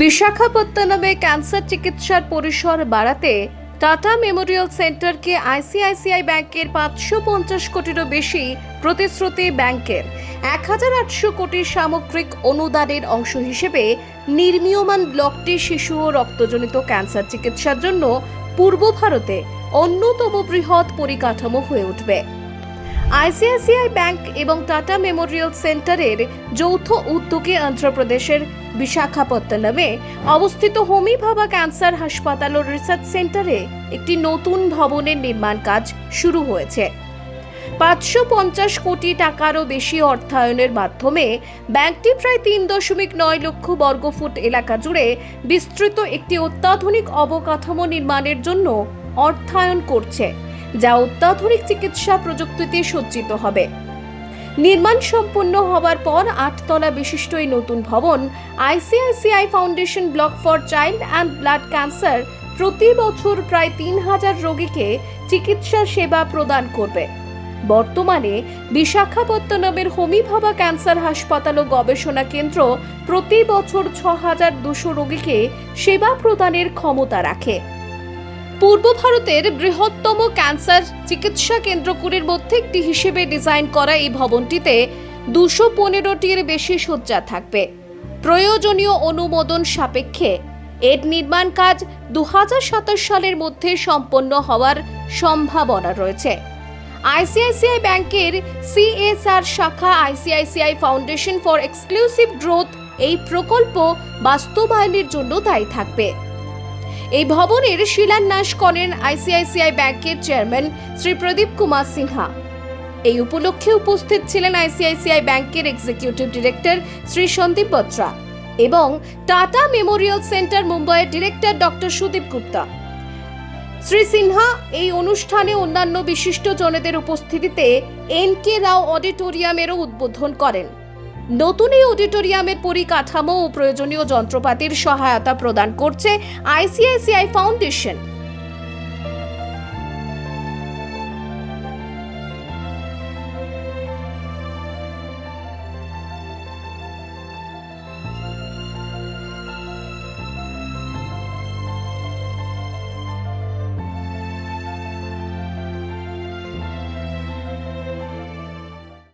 বিশাখাপত্তনমে cancer চিকিৎসার পরিসর বাড়াতে টাটা মেমোরিয়াল সেন্টারকে আইসিআইসিআই ব্যাংকের পাঁচশো পঞ্চাশ কোটিরও বেশি প্রতিশ্রুতি ব্যাংকের। এক হাজার আটশো কোটির সামগ্রিক অনুদানের অংশ হিসেবে নির্মীয়মান ব্লকটি শিশু ও রক্তজনিত ক্যান্সার চিকিৎসার জন্য পূর্ব ভারতে অন্যতম বৃহৎ পরিকাঠামো হয়ে উঠবে। আইসিআইসিআই ব্যাংক এবং টাটা মেমোরিয়াল সেন্টারের যৌথ উদ্যোগে অন্ধ্রপ্রদেশের বিশাখাপত্তনমে অবস্থিত হোমি ভাবা ক্যান্সার হাসপাতাল ও রিসার্চ সেন্টারে একটি নতুন ভবনের নির্মাণ কাজ শুরু হয়েছে। পাঁচশো পঞ্চাশ কোটি টাকারও বেশি অর্থায়নের মাধ্যমে ব্যাংকটি প্রায় তিন দশমিক নয় লক্ষ বর্গফুট এলাকা জুড়ে বিস্তৃত একটি অত্যাধুনিক অবকাঠামো নির্মাণের জন্য অর্থায়ন করছে। যা অত্যাধুনিক চিকিৎসা প্রযুক্তিতে সজ্জিত হবে। নির্মাণ সম্পন্ন হওয়ার পর আটতলা বিশিষ্ট এই নতুন ভবন ICICI foundation block for child and blood cancer প্রতি বছর প্রায় তিন হাজার রোগীকে চিকিৎসা সেবা প্রদান করবে। বর্তমানে বিশাখাপত্তনমের হোমি ভাবা ক্যান্সার হাসপাতাল ও গবেষণা কেন্দ্র প্রতি বছর ছ হাজার দুশো রোগীকে সেবা প্রদানের ক্ষমতা রাখে। পূর্ব ভারতের বৃহত্তম ক্যান্সার চিকিৎসা কেন্দ্রগুলির মধ্যে একটি হিসেবে ডিজাইন করা এই ভবনটিতে দুশো পনেরোটির বেশি শয্যা থাকবে। প্রয়োজনীয় অনুমোদন সাপেক্ষে এর নির্মাণ কাজ দু হাজার সতের সালের মধ্যে সম্পন্ন হওয়ার সম্ভাবনা রয়েছে। আইসিআইসিআই ব্যাংকের সিএসআর শাখা ICICI foundation for exclusive growth এই প্রকল্প বাস্তবায়নের জন্য দায়ী থাকবে। এই ভবনের শিলান্যাস করেন আইসিআইসিআই ব্যাংকের চেয়ারম্যান শ্রী প্রদীপ কুমার সিনহা। এই উপলক্ষে উপস্থিত ছিলেন আইসিআইসিআই ব্যাংকের এক্সিকিউটিভ ডিরেক্টর শ্রী সন্দীপ বত্রা এবং টাটা মেমোরিয়াল সেন্টার মুম্বাইয়ের ডিরেক্টর ডক্টর সুদীপ গুপ্তা। শ্রী সিনহা এই অনুষ্ঠানে অন্যান্য বিশিষ্ট জনেদের উপস্থিতিতে এন কে রাও অডিটোরিয়ামেরও উদ্বোধন করেন। নতুন এই অডিটোরিয়ামের পরিকাঠামো ও প্রয়োজনীয় যন্ত্রপাতির সহায়তা প্রদান করছে আইসিআইসিআই ফাউন্ডেশন।